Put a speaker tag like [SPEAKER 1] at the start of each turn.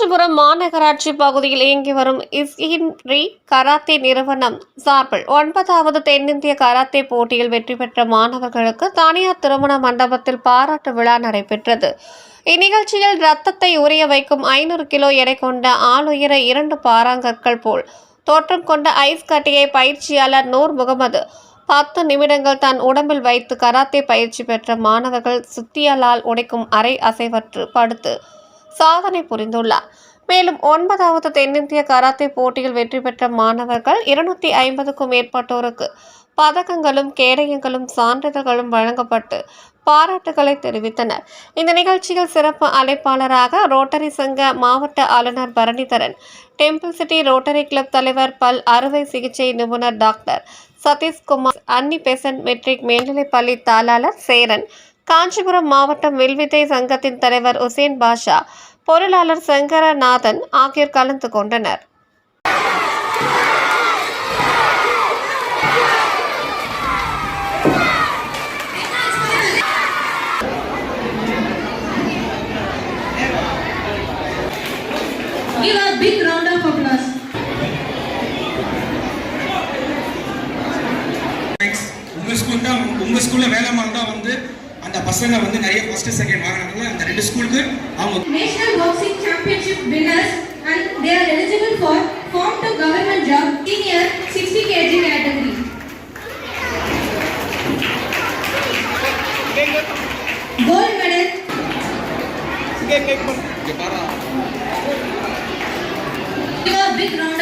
[SPEAKER 1] காஞ்சிபுரம் மாநகராட்சி பகுதியில் இயங்கி வரும் இஸ்இன்ரி கராத்தே நிறுவனம் சார்பில் ஒன்பதாவது தென்னிந்திய கராத்தே போட்டியில் வெற்றி பெற்ற மாணவர்களுக்கு தனியார் திருமண மண்டபத்தில் பாராட்டு விழா நடைபெற்றது. இந்நிகழ்ச்சியில் ரத்தத்தை உரிய வைக்கும் ஐநூறு கிலோ எடை கொண்ட ஆளுயர இரண்டு பாறாங்கற்கள் போல் தோற்றம் கொண்ட ஐஸ் கட்டியை பயிற்சியாளர் நூர் முகமது பத்து நிமிடங்கள் தன் உடம்பில் வைத்து கராத்தே பயிற்சி பெற்ற மாணவர்கள் சுத்தியலால் உடைக்கும் அரை அசைவற்று படுத்து சாதனை புரிந்துள்ளார். மேலும் ஒன்பதாவது தென்னிந்திய கராத்தே போட்டியில் வெற்றி பெற்ற மாணவர்கள் இருநூத்தி ஐம்பதுக்கும் மேற்பட்டோருக்கு பதக்கங்களும் கேடயங்களும் சான்றிதழ்களும் வழங்கப்பட்டு பாராட்டுகளை தெரிவித்தனர். இந்த நிகழ்ச்சியில் சிறப்பு அழைப்பாளராக ரோட்டரி சங்க மாவட்ட ஆளுநர் Baranitharan temple city rotary club தலைவர் பல் அறுவை சிகிச்சை நிபுணர் doctor Sathishkumar Annie Besant matric மேல்நிலைப்பள்ளி தாளாளர் சேரன் காஞ்சிபுரம் மாவட்டம் வில்வித்தை சங்கத்தின் தலைவர் உசேன் பாஷா பொருளாளர் சங்கரநாதன் ஆகியோர் கலந்து கொண்டனர்
[SPEAKER 2] Give a big round of applause.
[SPEAKER 3] உங்க ஸ்கூல் தான் உங்க ஸ்கூல்ல வேலைமான் தான் வந்து அந்த பசங்க வந்து நிறைய ஃபர்ஸ்ட் செகண்ட் வாங்கினாங்க அந்த ரெண்டு ஸ்கூலுக்கு அவங்க
[SPEAKER 2] National Boxing Championship winners and they are eligible for form to government job senior 60 kg category. Gold medal. Give a big round